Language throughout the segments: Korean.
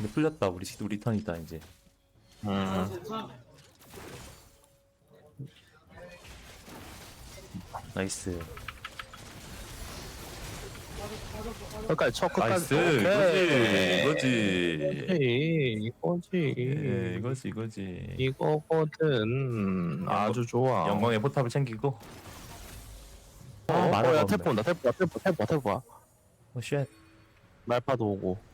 근데 풀렸다. 우리 우리 턴이다 이제. 음. 나이스. 끝까지 쳐 끝까지 나이스. 오케이. 이거지. 이거지 이거지 예, 이거지 이거지. 이거거든 아주 좋아 영광의 포탑을 챙기고. 어, 어, 어, 만화가 야 없네. 태포 온다 태포 태포 태포 태포 어 쉣. 말파도 오고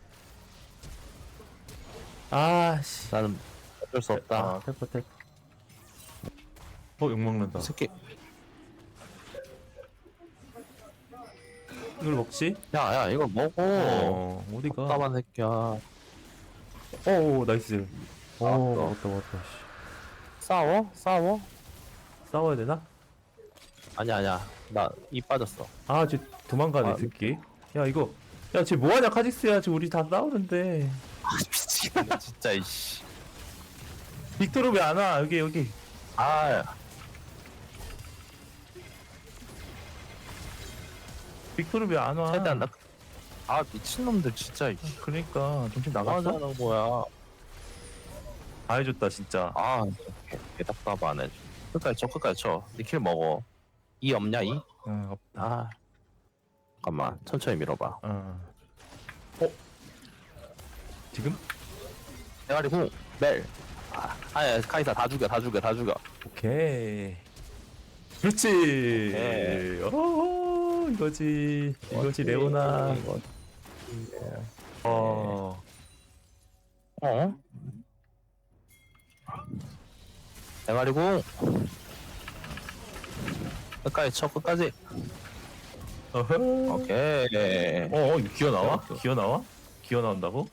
아 씨. 나는 어쩔 수 없다 아, 태포 태포. 어, 욕 먹는다. 이 새끼 이걸 먹지? 야 야 이거 먹어 어, 어디가? 답답한 새끼야 오, 나이스. 오, 아, 먹었다, 먹었다. 씨. 싸워? 싸워? 싸워야 되나? 아니야 아니야 나 이 빠졌어 아, 쟤 도망가네, 아, 새끼. 야, 이거. 야, 쟤 뭐하냐, 카직스야. 지금 우리 다 싸우는데. 아미 치겠네 진짜 이씨 빅토르 왜 안 와? 여기, 여기. 아 빅토르 왜 안 와? 최대한 나... 아 미친놈들 진짜 이씨 그러니까, 정신 뭐 나갔어? 하자는 거야 다 해줬다, 진짜. 아 개답답하네 끝까지 쳐 끝까지 쳐 니킬 먹어 이 없냐 이? 응, 없다. 아 잠깐만 천천히 밀어봐 어. 어? 지금? 대가리 후 멜 아, 아야 카이사 다 죽여 다 죽여 다 죽여 오케이. 그렇지. 오케이. 오, 이거지. 이거지, 레오나. 어. 어? 대가리 구 끝까지 쳐 끝까지 어허. 오케이 어, 어, 기어 나와? 기어 나와? 기어 나온다고?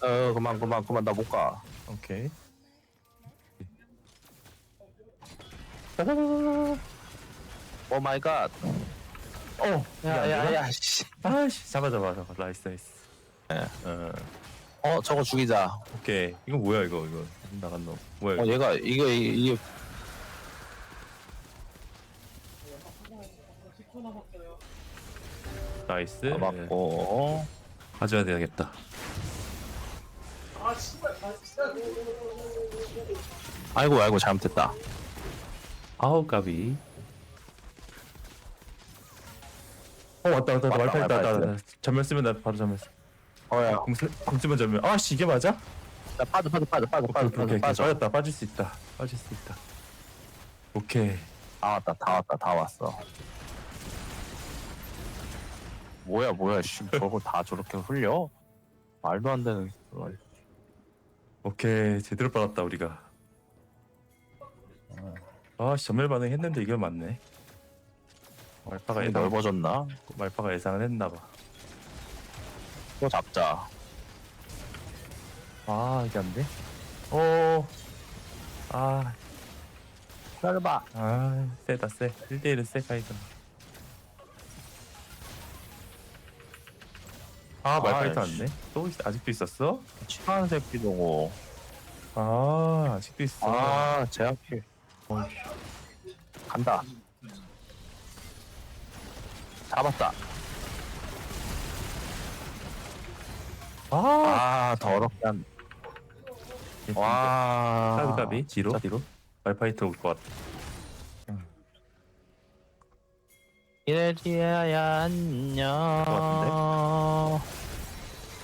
어 그만 그만 그만 나 못 가 오케이. 오 마이 갓 어, 야야야 씨. 아씨, 잡아, 잡아, 잡아. 나이스, 나이스. 예. 어, 어 저거 죽이자 오케이. 이거 뭐야, 이거, 이거. 나간 놈. 뭐야, 어 이거. 얘가 이게 이게 나이스. 아, 맞고 가져야 되겠다. 아이고 아이고 잘못했다 아우, 까비. 어, 왔다, 왔다, 왔다. 왔다, 왔다, 있어. 왔다. 전멸 쓰면 나 바로 전멸 써. 어야 공, 쓰, 공 쓰면 전멸. 아씨, 이게 맞아? 야 빠져 빠져 빠져 빠져 오케이, 빠져 오케이, 오케이. 빠져 빠져 빠졌다. 빠질 수 있다. 빠질 수 있다. 오케이. 다 왔다 다 왔다 다 왔어 뭐야 뭐야 씨 저거 다 저렇게 흘려 말도 안 되는 걸. 오케이. 제대로 빨았다, 우리가. 아씨, 전멸 반응 했는데 이게 맞네. 말파가 예상, 넓어졌나 말파가 예상을 했나봐. 또 잡자 아, 이게 안 돼? 어. 아, 기다려봐 아, 세다, 세. 1대1은 세, 카이드. 아, 말파이트 아이씨. 왔네? 또, 있- 아직도 있었어? 치한 새끼 저거 아, 아직도 있어. 아 제압킬. 간다 잡았다 아, 아 더럽게 한 와. 까비, 까비. 뒤로? 말파이트 올 것 같아. 이렐리아야 안녕.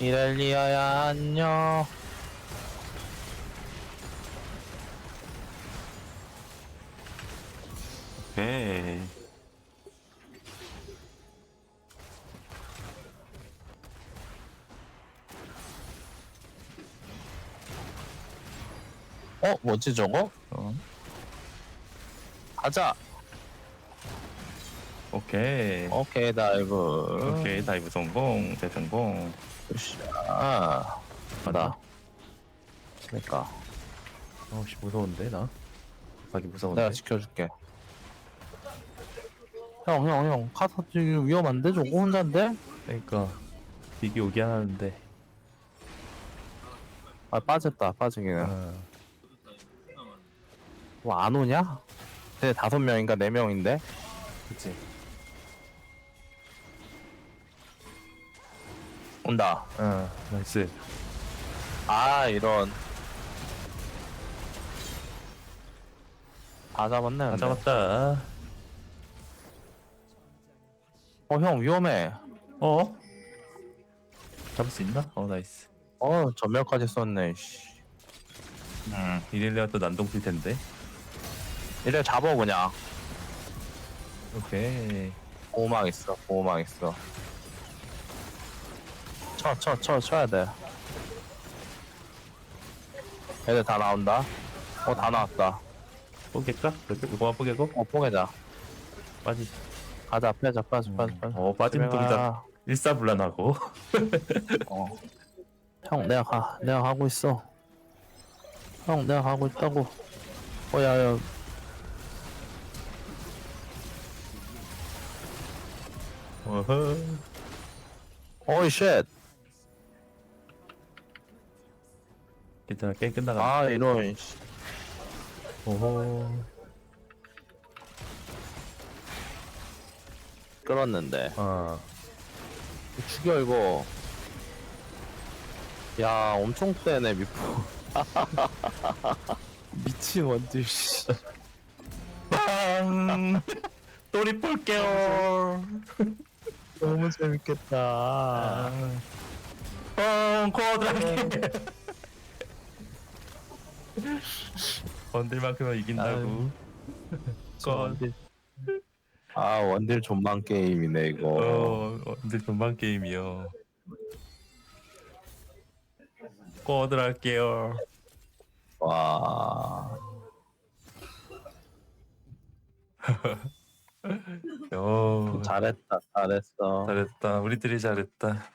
이렐리아야 안녕. 오케이. 어 뭐지 저거? 어, 가자. 오케이. 오케이 다이브. 오케이, 다이브 성공, 대성공. 아 가다. 그러니까 어씨, 무서운데, 나? 가기 무서운데. 내가 지켜줄게. 형 형 형 카사 지금 위험한데 저거 혼자인데? 그러니까, 비기 오긴 하는데. 아 빠졌다 빠지기는. 아, 뭐안 오냐? 쟤 다섯 명인가 네 명인데? 그치. 온다. 아, 나이스. 아 이런 다 잡았네 다 근데. 잡았다. 어 형 위험해 어? 잡을 수 있나? 어 나이스. 어 전멸까지 썼네 씨. 음 이렐리아 또 난동 필 텐데. 이래 잡어 그냥 오케이. 보호막 있어 보호막 있어 쳐 쳐 쳐 쳐야 돼 애들 다 나온다 어 다 나왔다 뽀갤까? 이거만 뽀개고 어 뽕해자 빠지. 가자 빼자 빠져 빠져 빠져 어 빠진 집에 가. 동작 일사불란하고. 어. 형 내가 가 내가 가고 있어 형 내가 가고 있다고 어 야 야 어허. 어이 쉣 괜찮아 게임 끝나가. 아 이런 씨. 오호. 끌었는데 아 죽여 이거 야 엄청 세네 미포 미친 원딜 씨 빵. 또리 볼게요. 너무 재밌겠다 뻥 코드라게. 번들만큼은 이긴다고. 건. 아 원딜 존망 게임이네 이거 어, 어, 근데 전반 게임이요. 코드 할게요. 와 어, 잘했다 잘했어 잘했다. 우리들이 잘했다.